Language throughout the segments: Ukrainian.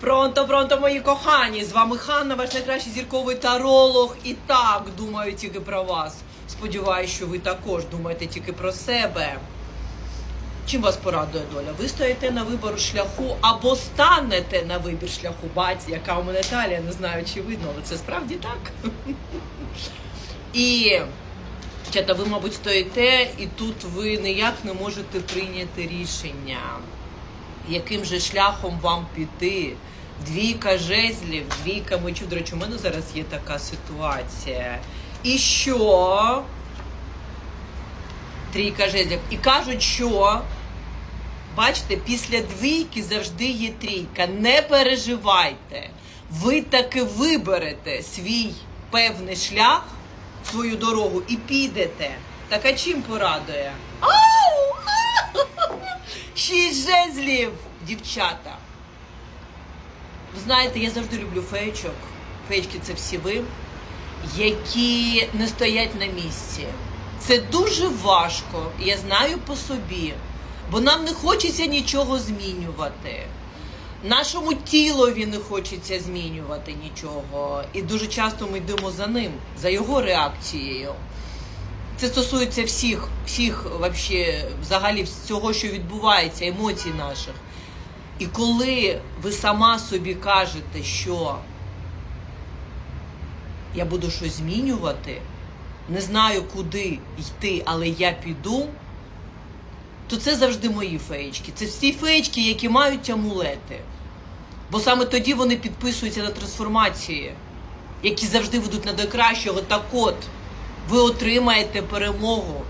Пронто, пронто, мої кохані! З вами Ханна, ваш найкращий зірковий таролог. І так думаю тільки про вас. Сподіваюсь, що ви також думаєте тільки про себе. Чим вас порадує доля? Ви стоїте на вибору шляху або станете на вибір шляху. Баці, яка у мене талія, не знаю, чи видно, але це справді так. І Чата, ви, мабуть, стоїте, і тут ви ніяк не можете прийняти рішення, яким же шляхом вам піти. Двійка жезлів, двійка мечів. До речі, у мене зараз є така ситуація. І що? Трійка жезлів. І кажуть, що бачите, після двійки завжди є трійка. Не переживайте. Ви таки виберете свій певний шлях, свою дорогу і підете. Так а чим порадує? Ау! Шість жезлів, дівчата. Ви знаєте, я завжди люблю феєчок. Феєчки це всі ви, які не стоять на місці. Це дуже важко, я знаю по собі, бо нам не хочеться нічого змінювати. Нашому тілові не хочеться змінювати нічого. І дуже часто ми йдемо за ним, за його реакцією. Це стосується всіх, всіх взагалі всього, що відбувається, емоцій наших. І коли ви сама собі кажете, що я буду щось змінювати, не знаю, куди йти, але я піду, то це завжди мої феєчки. Це всі феєчки, які мають амулети. Бо саме тоді вони підписуються на трансформації, які завжди ведуть на до кращого. Так от, ви отримаєте перемогу.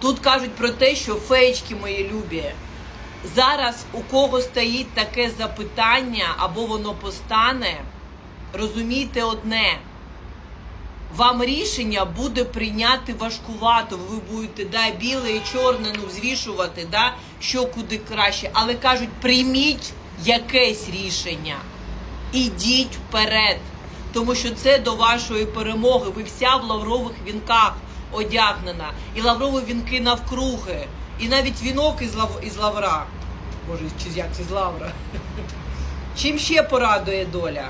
Тут кажуть про те, що феєчки мої любі. Зараз у кого стоїть таке запитання, або воно постане, розумійте одне. Вам рішення буде прийняти важкувато. Ви будете да, біле і чорне ну, взвішувати, да, що куди краще. Але кажуть, прийміть якесь рішення. Ідіть вперед. Тому що це до вашої перемоги. Ви вся в лаврових вінках одягнена. І лаврові вінки навкруги. І навіть вінок із, лав... із лавра. Боже, чи як із лавра. Чим ще порадує доля?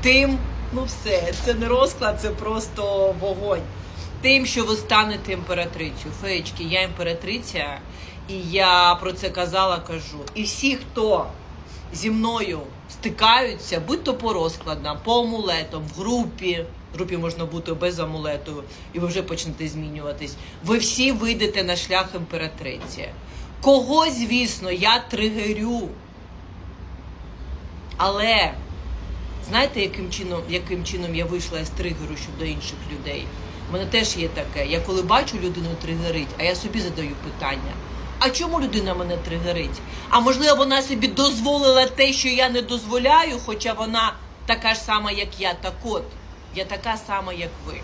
Тим, ну все, це не розклад, це просто вогонь. Тим, що ви станете імператрицею. Феєчки, я імператриця, і я про це казала, кажу. І всі, хто зі мною стикаються, будь то по розкладам, по амулетам, в групі. Групі можна бути без амулету, і ви вже почнете змінюватись. Ви всі вийдете на шлях імператриці. Кого, звісно, я тригерю. Але знаєте, яким чином, яким чином я вийшла з тригеру щодо інших людей? У мене теж є таке. Я коли бачу людину тригерить, а я собі задаю питання. А чому людина мене тригерить? А можливо, вона собі дозволила те, що я не дозволяю, хоча вона така ж сама, як я. Так от, я така сама, як ви.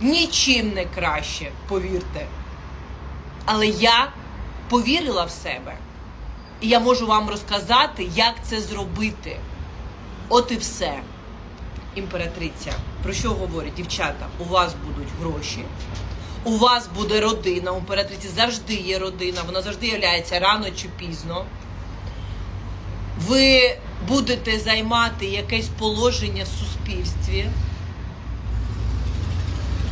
Нічим не краще, повірте. Але я повірила в себе. І я можу вам розказати, як це зробити. От і все. Імператриця, про що говорить? Дівчата, у вас будуть гроші, у вас буде родина. У імператриці завжди є родина, вона завжди являється рано чи пізно. Ви будете займати якесь положення в суспільстві.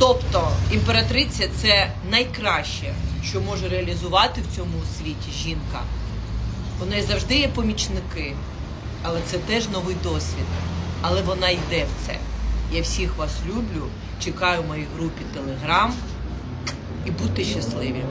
Тобто імператриця це найкраще, що може реалізувати в цьому світі жінка. У неї завжди є помічники, але це теж новий досвід. Але вона йде в це. Я всіх вас люблю. Чекаю в моїй групі Телеграм і будьте щасливі.